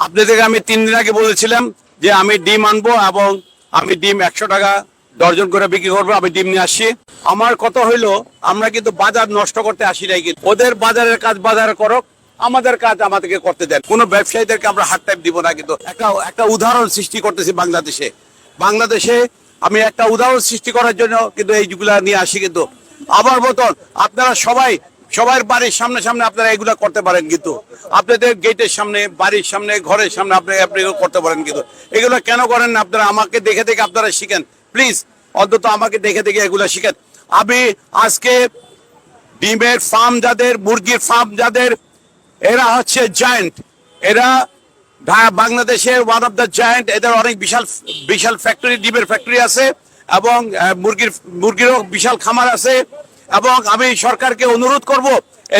আপনাদেরকে আমি তিন দিন আগে বলেছিলাম যে আমি ডিম আনব এবং আমি ডিম একশো টাকা দর্জন করে বিক্রি করব, আমি ডিম নিয়ে আসছি। আমার কথা হইল, আমরা কিন্তু বাজার নষ্ট করতে আসি নাই কিন্তু। ওদের বাজারের কাজ বাজার করক, আমাদের কাজ আমাদেরকে করতে দেন। কোনো ব্যবসায়ীদেরকে আমরা হার্ড টাইম দিব না কিন্তু। একটা একটা উদাহরণ সৃষ্টি করতেছি বাংলাদেশে। বাংলাদেশে আমি একটা উদাহরণ সৃষ্টি করার জন্য কিন্তু এইগুলা নিয়ে আসি কিন্তু। আবার মতন আপনারা সবাই সবার বাড়ির সামনে সামনে আপনারা এগুলা করতে পারেন কিন্তু। আপনাদের গেটের সামনে, বাড়ির সামনে, ঘরের সামনে আপনি আপনি এগুলো করতে পারেন কিন্তু। এগুলো কেন করেন আপনারা আমাকে দেখে দেখে আপনারা শিখেন। প্লিজ, অন্তত আমাকে দেখে দেখে এগুলো শিখেন। আমি আজকে ডিমের ফার্ম যাদের, মুরগির ফার্ম যাদের, এরা হচ্ছে জায়েন্ট। এরা বাংলাদেশের ওয়ান অফ দ্য জায়েন্ট। এদের অনেক বিশাল বিশাল ফ্যাক্টরি ডিমের ফ্যাক্টরি আছে এবং মুরগির, মুরগিরও বিশাল খামার আছে। এবং আমি সরকারকে অনুরোধ করব,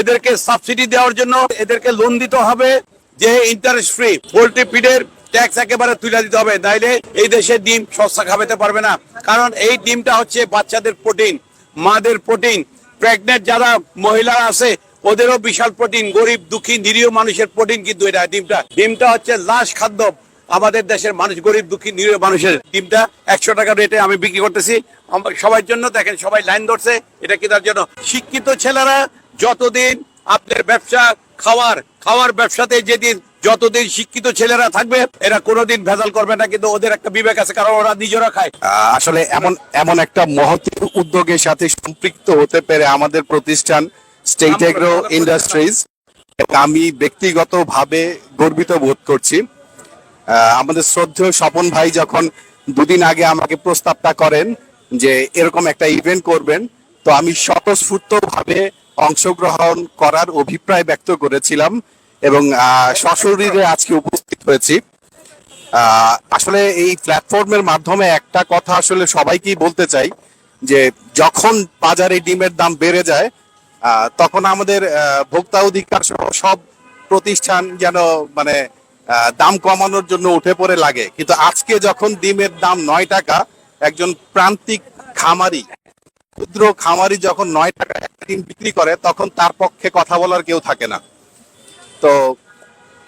এদেরকে সাবসিডি দেওয়ার জন্য, এদেরকে লোন দিতে হবে, যে ইন্টারেস্ট ফ্রি পোল্ট্রি ফিডের ট্যাক্স একেবারে তুলে দিতে হবে, নাইলে এই দেশে ডিম সস্তা খাওয়াতে পারবে না। কারণ এই ডিমটা হচ্ছে বাচ্চাদের প্রোটিন মাদের প্রোটিন প্রেগনেন্ট যারা মহিলা আছে, ওদেরও বিশাল প্রোটিন গরিব, দুঃখী, নিরীহ মানুষের প্রোটিন কিন্তু এটা ডিমটা। ডিমটা হচ্ছে লাশ খাদ্য আমাদের দেশের মানুষ গরিব দুঃখী নিরীহ মানুষের ডিমটা একশো টাকা রেটে আমি বিক্রি করতেছি। সবার জন্য দেখেন সবাই লাইন ধরছে এটা কি তার জন্য? শিক্ষিত ছেলেরা যতদিন আপনার ব্যবসা খাওয়ার খাওয়ার ব্যবসাতে যেদিন যতদিন শিক্ষিত ছেলেরা থাকবে এরা কোনোদিন ভেজাল করবে না কিন্তু ওদের একটা বিবেক আছে কারণ ওরা নিজেরা খায়। আসলে এমন এমন একটা মহৎ উদ্যোগের সাথে সম্পৃক্ত হতে পেরে আমাদের প্রতিষ্ঠান স্টেট এগ্রো ইন্ডাস্ট্রিজ আমি ব্যক্তিগতভাবে গর্বিত বোধ করছি। আমাদের শ্রদ্ধেয় স্বপন ভাই যখন দুদিন আগে আমাকে প্রস্তাবটা করেন যে এরকম একটা ইভেন্ট করবেন, তো আমি স্বতঃস্ফূর্ত ভাবে অংশগ্রহণ করার অভিপ্রায় ব্যক্ত করেছিলাম এবং সশরীরে আজকে উপস্থিত হয়েছি। আসলে এই প্ল্যাটফর্মের মাধ্যমে একটা কথা আসলে সবাইকেই বলতে চাই যে যখন বাজারে ডিমের দাম বেড়ে যায় তখন আমাদের ভোক্তা অধিকার সহ সব প্রতিষ্ঠান যেন মানে দাম কমানোর জন্য উঠে পড়ে লাগে। কিন্তু আজকে যখন ডিমের দাম নয় টাকা, একজন প্রান্তিক খামারি, ক্ষুদ্র খামারি যখন নয় টাকা ডিম বিক্রি করে, তখন তার পক্ষে কথা বলার কেউ থাকে না। তো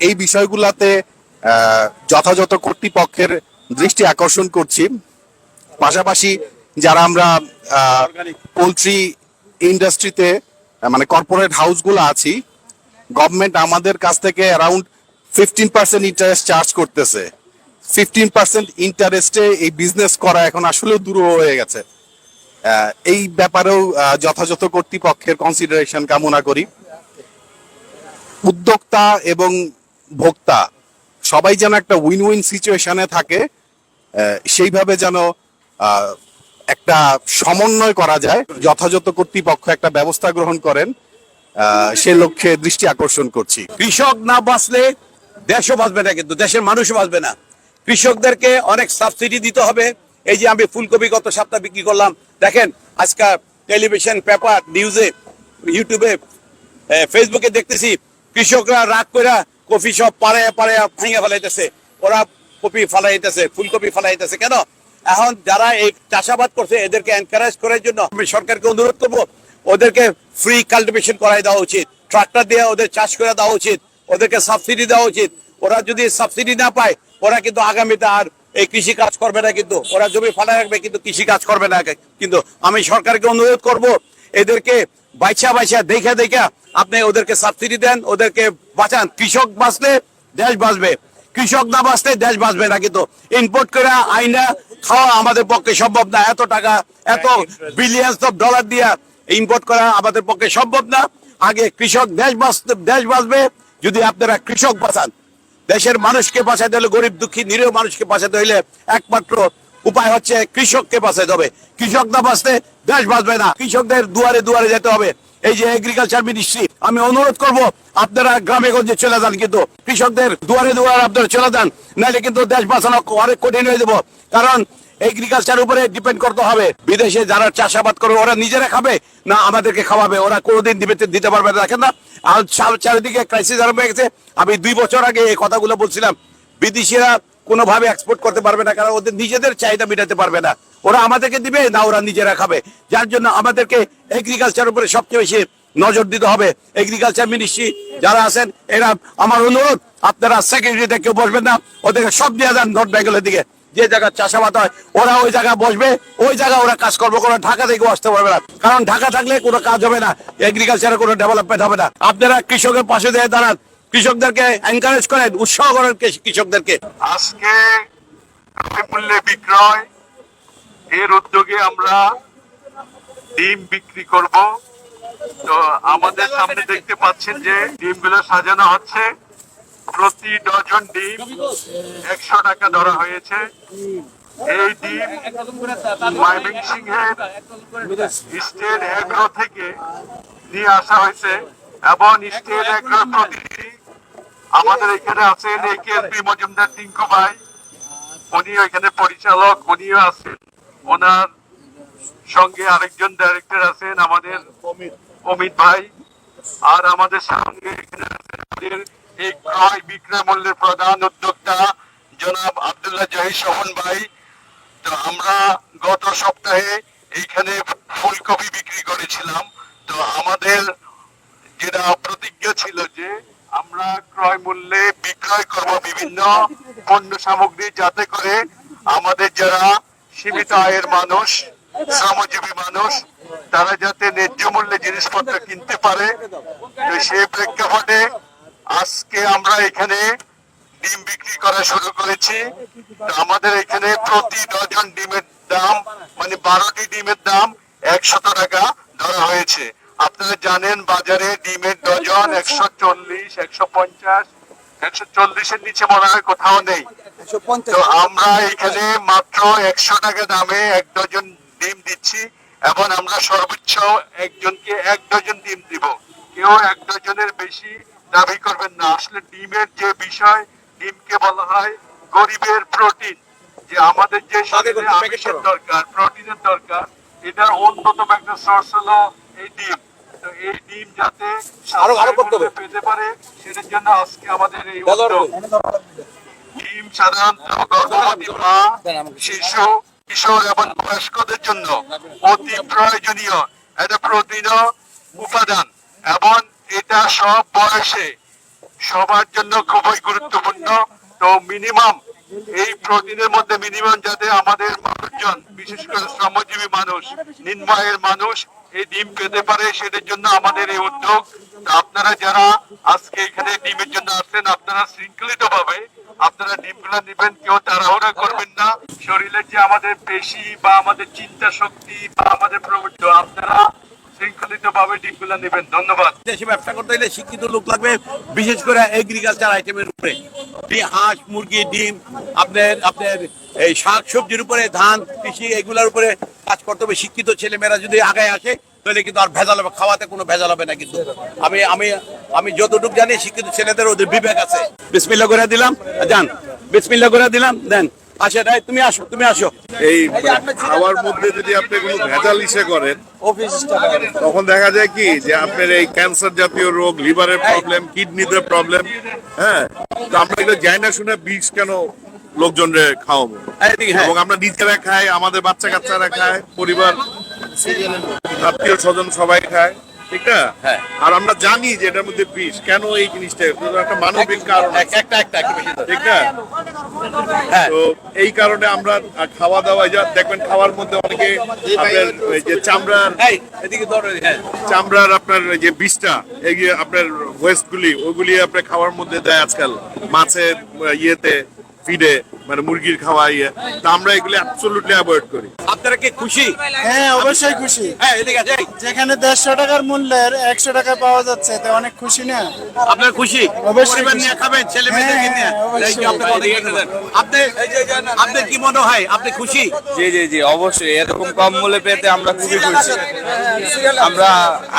এই বিষয়গুলাতে যথাযথ কর্তৃপক্ষের দৃষ্টি আকর্ষণ করছি। পাশাপাশি যারা আমরা পোলট্রি ইন্ডাস্ট্রিতে মানে কর্পোরেট হাউসগুলো আছি, গভর্নমেন্ট আমাদের কাছ থেকে around fifteen percent interest charge করতেছে। ফিফটিন পার্সেন্ট ইন্টারেস্টে এই বিজনেস করা এখন আসলে দূর হয়ে গেছে। এই ব্যাপারেও যথাযথ কর্তৃপক্ষের কনসিডারেশন কামনা করি। উদ্যোক্তা এবং ভোক্তা, সবাই যেন একটা উইন উইন সিচুয়েশনে থাকে সেইভাবে যেন একটা সমন্বয় করা যায়, যথাযথ কর্তৃপক্ষ একটা ব্যবস্থা গ্রহণ করেন সে লক্ষ্যে দৃষ্টি আকর্ষণ করছি। কৃষক না বাঁচলে দেশও বাঁচবে না, কিন্তু দেশের মানুষও বাঁচবে না। কৃষকদেরকে অনেক সাবসিডি দিতে হবে। এই যে আমি ফুলকপি গত সপ্তাহ বিক্রি করলাম। দেখেন আজকাল টেলিভিশন পেপার নিউজে ইউটিউবে ফেসবুকে দেখতেছি, কৃষকরা রাগ করে কফি সব পাড়ে পাড়ে ভাঙে ফেলাইতেছে। ওরা কপি ফালাইতেছে, ফুলকপি ফালাইতেছে কেন? এখন যারা এই চাষাবাদ করছে, এদেরকে এনকারেজ করার জন্য আমি সরকারকে অনুরোধ করব, ওদেরকে ফ্রি কাল্টিভেশন করাই দেওয়া উচিত। ট্রাক্টর দিয়ে ওদের চাষ করে দেওয়া উচিত। ওদেরকে সাবসিডি দেওয়া উচিত। ওরা যদি সাবসিডি না পায় ওরা কিন্তু আগামীতে আর এই কৃষি কাজ করবে না কিন্তু ওরা জমি ফালা রাখবে কিন্তু কৃষি কাজ করবে না কিন্তু আমি সরকারকে অনুরোধ করব এদেরকে বাইচা বাইচা দেখা দেখা আপনি ওদেরকে সাবসিডি দেন ওদেরকে বাঁচান। কৃষক বাঁচলে দেশ বাঁচবে। কৃষক না বাঁচলে দেশ বাঁচবে না কিন্তু। ইম্পোর্ট করে আইনা খাওয়া আমাদের পক্ষে সম্ভব না। এত টাকা এত বিলিয়ন্স অফ ডলার দিয়া ইম্পোর্ট করা আমাদের পক্ষে সম্ভব না। আগে কৃষক দেশ বাঁচতে দেশ বাঁচবে যদি আপনারা কৃষক বাঁচান, দেশের মানুষকে বাঁচাতে হলে গরিব দুঃখী নিরীহ মানুষকে বাঁচাতে হইলে একমাত্র উপায় হচ্ছে কৃষককে বাঁচাতে হবে। কৃষক না বাঁচতে দেশ বাঁচবে না। কৃষকদের দুয়ারে দুয়ারে যেতে হবে। এই যে এগ্রিকালচার মিনিস্ট্রি আমি অনুরোধ করব, আপনারা গ্রামে গঞ্জে চলে যান কিন্তু কৃষকদের দুয়ারে দুয়ারে আপনারা চলে যান, নাহলে কিন্তু দেশ বাঁচানো অনেক কঠিন হয়ে যাব। কারণ এগ্রিকালচার উপরে ডিপেন্ড করতে হবে। বিদেশে যারা চাষাবাদ করবে ওরা নিজেরা খাবে না আমাদেরকে খাওয়াবে? ওরা কোনোদিন দিতে পারবে না। দেখেন না চারিদিকে ক্রাইসিস আরম্ভ হয়ে গেছে। আমি দুই বছর আগে এই কথাগুলো বলছিলাম। বিদেশিরা কোনোভাবে এক্সপোর্ট করতে পারবে না, কারণ ওদের নিজেদের চাহিদা মেটাতে পারবে না। ওরা আমাদেরকে দিবে, না ওরা নিজেরা খাবে। যার জন্য আমাদেরকে এগ্রিকালচার উপরে সবচেয়ে বেশি নজর দিতে হবে। এগ্রিকালচার মিনিস্ট্রি যারা আছেন, এরা, আমার অনুরোধ, আপনারা সেক্রেটারিতে কেউ বসবেন না। ওদেরকে সব দিয়ে যান নর্থ বেঙ্গলের দিকে। যে জায়গায় চাষাবাদ হয়, ওরা ওই জায়গায় বসবে, ওই জায়গায় ওরা কাজকর্ম করে ঢাকা থেকে আসতে পারবে না। কারণ ঢাকা থাকলে কোনো কাজ হবে না এগ্রিকালচারে কোনো ডেভেলপমেন্ট হবে না। আপনারা কৃষকের পাশে দিয়ে দাঁড়ান, কৃষকদেরকে এনকারেজ করেন, উৎসাহ করেন কৃষ- কৃষকদেরকে। আজকে মূল্যে বিক্রয়, এর উদ্যোগে আমরা ডিম বিক্রি করব। তো আমাদের সামনে দেখতে পাচ্ছেন যে ডিমগুলো সাজানো হচ্ছে। প্রতি ডজন ডিম একশো টাকা ধরা হয়েছে। এই ডিম ময়মনসিংহের স্টেট এগ্রো থেকে নিয়ে আসা হয়েছে এবং স্টেট এগ্রো প্রতিনিধি আমাদের এখানে আছেন A K P Majumdar Tinku ভাই। উনি এখানে পরিচালক, উনিও আছেন। ওনার সঙ্গে আরেকজন ডাইরেক্টর আছেন আমাদের অমিত ভাই। আর আমাদের সঙ্গে এখানে আছেন আমাদের এই ক্রয় বিক্রয় মূল্যের প্রধান উদ্যোক্তা জনাব আব্দুল্লাহ জহির শোভন ভাই। তো আমরা গত সপ্তাহে এইখানে ফুলকপি বিক্রি করেছিলাম। তো আমাদের যেটা প্রতিজ্ঞা ছিল যে আমরা ক্রয় মূল্যে বিক্রয় করব বিভিন্ন পণ্য সামগ্রী যাতে করে আমাদের যারা সীমিত আয়ের মানুষ, শ্রমজীবী মানুষ, তারা যাতে ন্যায্য মূল্যে জিনিসপত্র কিনতে পারে। সেই প্রেক্ষাপটে আজকে আমরা এখানে ডিম বিক্রি করা শুরু করেছি। আমাদের এখানে প্রতি ডজন ডিমের দাম মানে বারোটি ডিমের দাম একশত টাকা ধরা হয়েছে। আপনারা জানেন বাজারে ডিমের ডজন একশো চল্লিশ একশো পঞ্চাশ একশো চল্লিশের নিচে মনে হয় কোথাও নেই। তো আমরা এখানে মাত্র একশো টাকা দামে এক ডজন ডিম দিচ্ছি এবং আমরা সর্বোচ্চ একজনকে এক ডজন ডিম দিব। কেউ এক ডজনের বেশি দাবি করবেন না। আসলে ডিমের যে বিষয় ডিমকে বলা হয় গরিবের প্রোটিন। যে আমাদের যে শরীরে আমিষের দরকার প্রোটিনের দরকার এটার অন্যতম একটা সোর্স হলো এই ডিম। তো এই ডিম যাতে আরো- আরও করতে হবে। পেতে পারে সেটার জন্য আজকে আমাদের এই ডিম সাধারণত গর্ভবতী মা শিশু কিশোর এবং বয়স্কদের জন্য অতি প্রয়োজনীয়। একটা প্রোটিন উপাদান এবং এটা সব বয়সে সবার জন্য খুবই গুরুত্বপূর্ণ। তো মিনিমাম এই প্রোটিনের মধ্যে মিনিমাম যাতে আমাদের মানুষজন, বিশেষ করে শ্রমজীবী মানুষ নিম্ন মানুষ এই ডিম পেতে পারে, সেটার জন্য আমাদের এই উদ্যোগ। আপনারা যারা আজকে এখানে ডিমের জন্য আসছেন আপনারা শৃঙ্খলিত ভাবে আপনারা ডিমগুলো নেবেন, কেউ তাড়াহুড়া করবেন না। শরীরের যে আমাদের পেশি বা আমাদের চিন্তা শক্তি বা আমাদের প্রবৃত্তি আপনারা নেবেন। ধন্যবাদ। দেশে ব্যবসা করতে হলে শিক্ষিত লোক লাগবে, বিশেষ করে এগ্রিকালচার আইটেমের উপরে। হাঁস, মুরগি, ডিম, আপনার আপনার এই শাক সবজির উপরে, ধান, কৃষি, এগুলোর উপরে কাজ করতে হবে। শিক্ষিত ছেলেমেয়েরা যদি আগে আসে, তাহলে কিন্তু আর ভেজাল হবে খাওয়াতে কোনো ভেজাল হবে না কিন্তু। আমি আমি আমি যতটুকু জানি, শিক্ষিত ছেলেদের ওদের বিবেক আছে। বিসমিল্লা করে দিলাম যান। বিসমিল্লা করে দিলাম, দেন। আসে রাই, তুমি আসো তুমি আসো। এই খাওয়ার মধ্যে যদি আপনি কোনো ভেজাল ইসে করেন তখন দেখা যায় কি যে আপনার এই ক্যান্সার জাতীয় রোগ লিভারের প্রবলেম কিডনিতে প্রবলেম হ্যাঁ? তো আমরা এগুলো যাই না শুনে বিষ কেন লোকজনরে খাওয়াবো? এদিকে হ্যাঁ। এবং আমরা নিজেরা খাই আমাদের বাচ্চা কাচ্চারা খায় পরিবার আত্মীয় স্বজন সবাই খায়। ঠিক না হ্যাঁ। আর আমরা জানি যে এটার মধ্যে বিষ। কেন এই জিনিসটা? একটা মানবিক কারণ আছে, একটা একটা ঠিক না হ্যাঁ। তো এই কারণে আমরা খাওয়া দাওয়া যা দেখবেন খাওয়ার মধ্যে অনেকে আপনার যে চামড়ার এই এদিকে হ্যাঁ। চামড়ার আপনার যে বিষটা এগিয়ে আপনার ওয়েস্ট গুলি ওগুলি আপনার খাওয়ার মধ্যে দেয় আজকাল। মাছের ইয়েতে। ফিডে মানে মুরগির খাওয়া ইয়ে তা আমরা এগুলি অ্যাবসলিউটলি অ্যাভয়েড করি। আপনারা কি খুশি? হ্যাঁ অবশ্যই খুশি। হ্যাঁ এদিকে আছে যেখানে দেড়শো টাকার মূল্যের একশো টাকা পাওয়া যাচ্ছে তো অনেক খুশি না? আপনার খুশি? অবশ্যই পরিবার নিয়ে খাবেন ছেলে মেয়েদেরকে হ্যাঁ, নিয়ে হ্যাঁ, এই যে আপনি। আপনি আপনি কি মনে হয় আপনি খুশি? জি জি জি অবশ্যই। এরকম কম মূল্যে পেতে আমরা খুবই খুশি। আমরা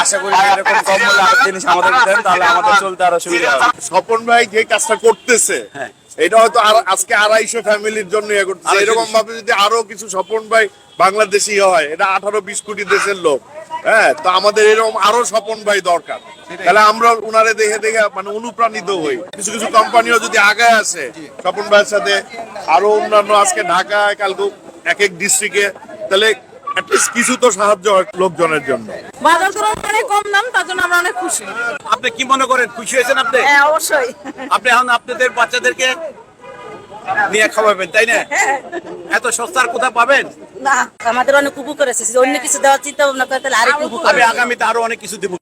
আশা করি এরকম কম মূল্যে আরও জিনিস আমাদের দেন তাহলে আমাদের চলতে আরও সুবিধা হবে। স্বপন ভাই যে কাজটা করতেছে হ্যাঁ। এটা হয়তো আজকে আড়াইশো ফ্যামিলির জন্য ইয়ে করতেছে। এরকম ভাবে যদি আরও কিছু স্বপন ভাই বাংলাদেশি হয় এটা আঠারো বিশ কোটি দেশের লোক। হ্যাঁ তো আমাদের এরকম আরও স্বপন ভাই দরকার। তাহলে আমরা উনারে দেখে দেখে মানে অনুপ্রাণিত হই। কিছু কিছু কোম্পানিও যদি আগায় আসে স্বপন ভাইয়ের সাথে আরও অন্যান্য আজকে ঢাকায় কালকে এক এক ডিস্ট্রিক্টে তাহলে কিছু তো সাহায্য হয় লোকজনের জন্য। বাজার দর অনেক কম দাম তার জন্য আমরা অনেক খুশি। আপনি কি মনে করেন খুশি হয়েছেন আপনি? হ্যাঁ অবশ্যই। আপনি এখন আপনাদের বাচ্চাদেরকে নিয়ে খাওয়াবেন তাই না? এত সস্তার কোথা পাবেন? না আমাদের অনেক উপকার আছে। অন্য কিছু দেওয়ার চিন্তা ভাবনা করে তাহলে আরেক উপকার আমি আগামীতে আরও অনেক কিছু দেবো।